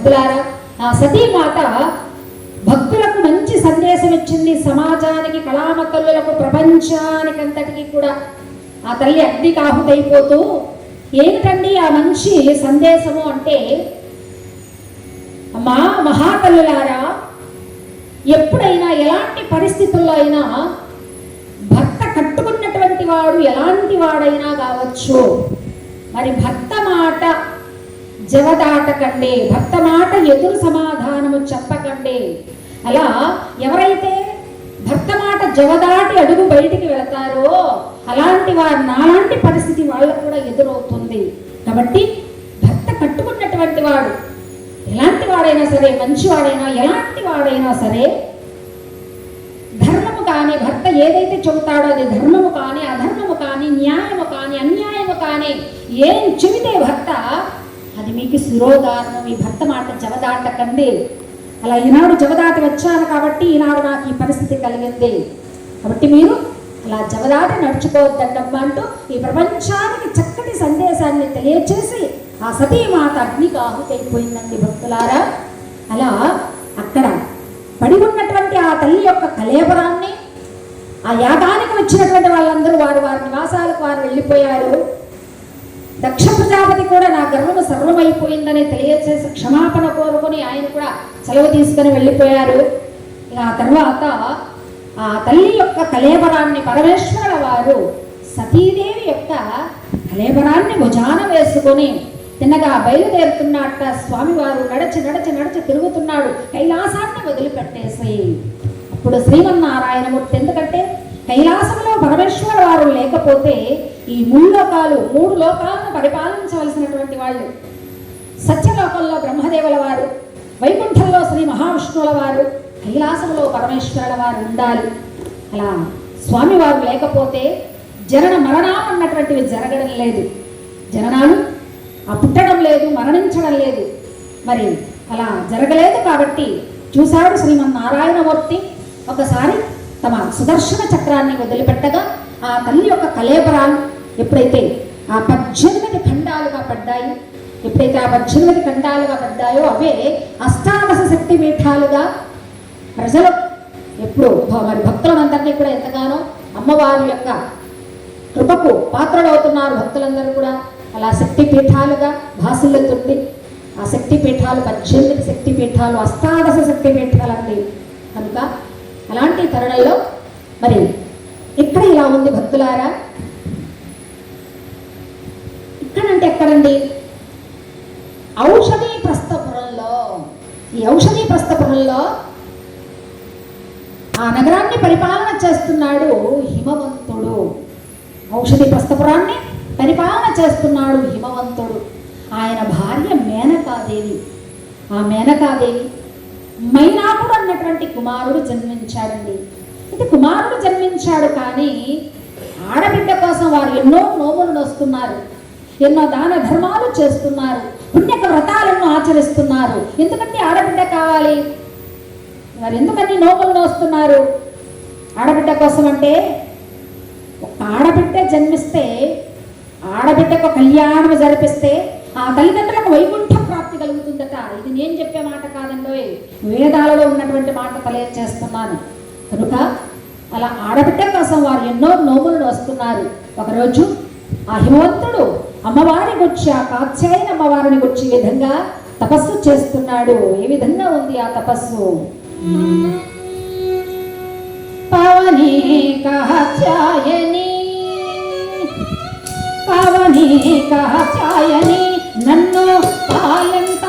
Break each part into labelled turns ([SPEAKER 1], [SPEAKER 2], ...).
[SPEAKER 1] భక్తులారా ఆ సతీమాత భక్తులకు మంచి సందేశం ఇచ్చింది. సమాజానికి కళామతల్లులకు ప్రపంచానికంతటికి కూడా ఆ తల్లి అగ్ని కాహుతైపోతూ ఏమిటండి ఆ మంచి సందేశము? అంటే మా మహాతల్లులారా ఎప్పుడైనా ఎలాంటి పరిస్థితుల్లో అయినా భర్త కట్టుకున్నటువంటి వాడు ఎలాంటి వాడైనా కావచ్చు. మరి భర్త మాట జవదాటకండి భర్త మాట ఎదురు సమాధానము చెప్పకండి. అలా ఎవరైతే భర్త మాట జవదాటి అడుగు బయటికి వెళతారో అలాంటి వారు నాలాంటి పరిస్థితి వాళ్ళకు కూడా ఎదురవుతుంది. కాబట్టి భర్త కట్టుకున్నటువంటి వాడు ఎలాంటి వాడైనా సరే మంచివాడైనా ఎలాంటి వాడైనా సరే ధర్మము కానీ భర్త ఏదైతే చెబుతాడో అది ధర్మము కానీ అధర్మము కానీ న్యాయము కానీ అన్యాయము కానీ ఏం చెబితే భర్త అది మీకు శిరోధారము. మీ భర్త మాట జవదాటకండి. అలా ఈనాడు జవదాటి వచ్చాను కాబట్టి ఈనాడు నాకు ఈ పరిస్థితి కలిగింది. కాబట్టి మీరు అలా జవదాటి నడుచుకోవద్దమ్మా అంటూ ఈ ప్రపంచానికి చక్కటి సందేశాన్ని తెలియచేసి ఆ సతీమాత అగ్నికి ఆహుతైపోయిందండి భక్తులారా. అలా అక్కడ పడి ఉన్నటువంటి ఆ తల్లి యొక్క కలేబరాన్ని ఆ యాగానికి వచ్చినటువంటి వాళ్ళందరూ వారు వారి నివాసాలకు వారు వెళ్ళిపోయారు. దక్ష ప్రజాపతి కూడా నా గర్వము సర్వమైపోయిందని తెలియచేసి క్షమాపణ కోరుకొని ఆయన కూడా సెలవు తీసుకొని వెళ్ళిపోయారు. ఆ తర్వాత ఆ తల్లి యొక్క కలేబరాన్ని పరమేశ్వరుల వారు సతీదేవి యొక్క కలేబరాన్ని భుజాన వేసుకొని తిన్నగా బయలుదేరుతున్నట్ట స్వామివారు నడచి నడచి నడచి తిరుగుతున్నాడు కైలాసాన్ని వదిలిపెట్టేసి. అప్పుడు శ్రీమన్నారాయణమూర్తి ఎందుకంటే కైలాసంలో పరమేశ్వర వారు లేకపోతే ఈ మూడు లోకాలు మూడు లోకాలను పరిపాలించవలసినటువంటి వాళ్ళు. సత్యలోకంలో బ్రహ్మదేవుల వారు వైకుంఠంలో శ్రీ మహావిష్ణువుల వారు కైలాసంలో పరమేశ్వరుల వారు ఉండాలి. అలా స్వామివారు లేకపోతే జనన మరణాలు అన్నటువంటివి జరగడం లేదు. జననాలు ఆ పుట్టడం లేదు మరణించడం లేదు. మరి అలా జరగలేదు కాబట్టి చూశాడు శ్రీమన్నారాయణమూర్తి. ఒకసారి తమ సుదర్శన చక్రాన్ని వదిలిపెట్టగా ఆ తల్లి యొక్క కలేబరాలు ఎప్పుడైతే ఆ పద్దెనిమిది ఖండాలుగా పడ్డాయి ఎప్పుడైతే ఆ పద్దెనిమిది ఖండాలుగా పడ్డాయో అవే అష్టాదశ శక్తి పీఠాలుగా ప్రజలు ఎప్పుడు మరి భక్తులందరినీ కూడా ఎంతగానో అమ్మవారి యొక్క కృపకు పాత్రలవుతున్నారు భక్తులందరూ కూడా. అలా శక్తి పీఠాలుగా భాసిల్లుతుంది ఆ శక్తి పీఠాలు పద్దెనిమిది శక్తి పీఠాలు అష్టాదశ శక్తి పీఠాలండి కనుక అలాంటి తరుణంలో? మరి ఇక్కడ ఇలా ఉంది భక్తులారా? ఇక్కడంటే ఎక్కడండి? ఔషధీ ప్రస్థపురంలో. ఈ ఔషధీ ప్రస్థపురంలో ఆ నగరాన్ని పరిపాలన చేస్తున్నాడు హిమవంతుడు. ఔషధి ప్రస్థపురాన్ని పరిపాలన చేస్తున్నాడు హిమవంతుడు. ఆయన భార్య మేనకాదేవి. ఆ మేనకాదేవి మైనాపుడు అన్నటువంటి కుమారుడు జన్మించాడండి. ఇది కుమారుడు జన్మించాడు కానీ ఆడబిడ్డ కోసం వారు ఎన్నో నోములు నోస్తున్నారు. ఎన్నో దాన ధర్మాలు చేస్తున్నారు. పుణ్యక వ్రతాలను ఆచరిస్తున్నారు. ఎందుకంటే ఆడబిడ్డ కావాలి? వారు ఎందుకని నోములు నోస్తున్నారు? ఆడబిడ్డ కోసం అంటే ఒక ఆడబిడ్డ జన్మిస్తే ఆడబిడ్డకు కళ్యాణం జరిపిస్తే ఆ తల్లిదండ్రులకు వైకుంఠ ఇది నేను చెప్పే మాట కాదండి వేదాలలో ఉన్నటువంటి మాట తెలియజేస్తున్నాను కనుక అలా ఆడబిడ్డ కోసం వారు ఎన్నో నోములను వస్తున్నారు. ఒకరోజు ఆ హిమవంతుడు అమ్మవారి గురించి ఆ కాత్యాయన అమ్మవారిని గుర్చి విధంగా తపస్సు చేస్తున్నాడు? ఏ విధంగా ఉంది ఆ తపస్సు? పవని కాత్యాయని పవని కాచాయని నన్ను పాయంత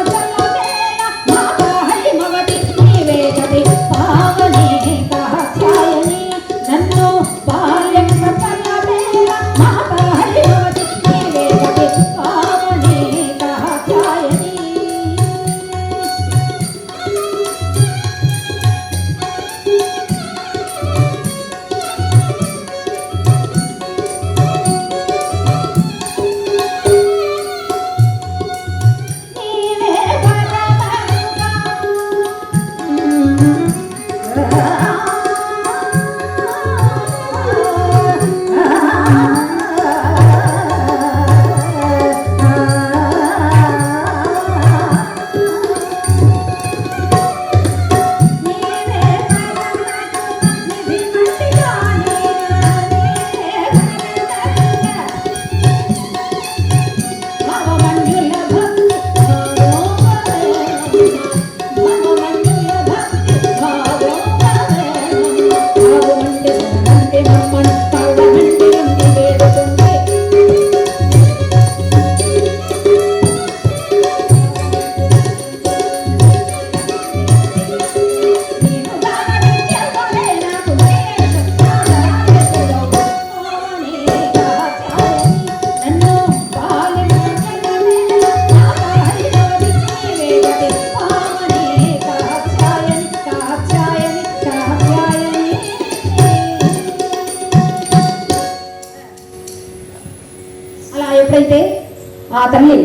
[SPEAKER 1] తల్లి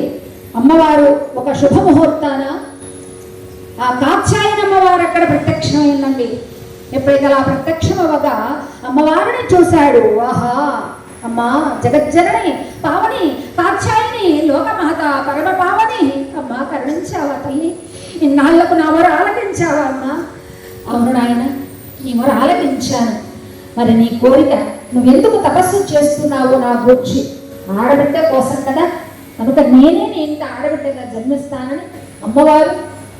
[SPEAKER 1] అమ్మవారు ఒక శుభముహూర్తాన ఆ కాత్యాయన అమ్మవారు అక్కడ ప్రత్యక్షమైందండి. ఎప్పుడైతే అలా ప్రత్యక్షం అవ్వగా అమ్మవారిని చూశాడు ఆహా అమ్మా జగజ్జనని పావని కాక్షాయని లోకమాత పరమ పావని అమ్మా కరుణించావా తల్లి? ఇన్నాళ్ళకు నా మొర ఆలకించావా అమ్మా? అవును నాయన నీ మొర ఆలకించాను. మరి నీ కోరిక నువ్వెందుకు తపస్సు చేస్తున్నావు నా గూర్చి ఆడబిడ్డ కోసం కదా కనుక నేనే ఇంత ఆడబిడ్డగా జన్మిస్తానని అమ్మవారు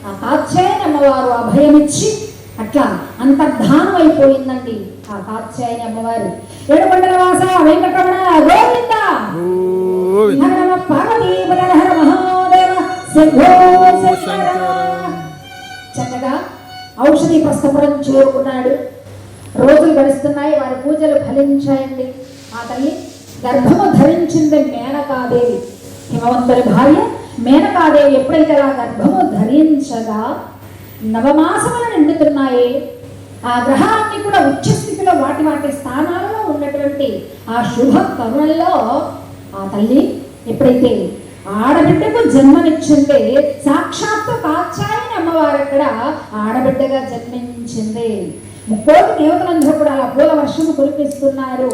[SPEAKER 1] ఆ కాత్యాయని అమ్మవారు అభయమిచ్చి అట్లా అంతర్ధానం అయిపోయిందండి ఆ కాత్యాయని అమ్మవారు. ఏడుకొండల వాస వెంకటరమణ గోవింద. చక్కగా ఔషధి ప్రస్థపురం చేరుకున్నాడు. రోజులు గడుస్తున్నాయి వారి పూజలు ఫలించాయండి. ఆ తల్లి గర్భము ధరించింది మేనకాదేవి. హిమవంతుడి భార్య మేనకాదేవి ఎప్పుడైతే అలా గర్భము ధరించగా నవమాసములు నిండుతున్నాయి ఆ గ్రహాలన్నీ కూడా ఉచ్చ స్థితిలో వాటి వాటి స్థానాలలో ఉన్నటువంటి ఆ శుభ కరుణల్లో ఆ తల్లి ఎప్పుడైతే ఆడబిడ్డకు జన్మనిచ్చింది సాక్షాత్తు కాచాయని అమ్మవారు అక్కడ ఆడబిడ్డగా జన్మించింది. ముక్కోటి దేవతలందరూ కూడా అలా పూల వర్షం కురిపిస్తున్నారు.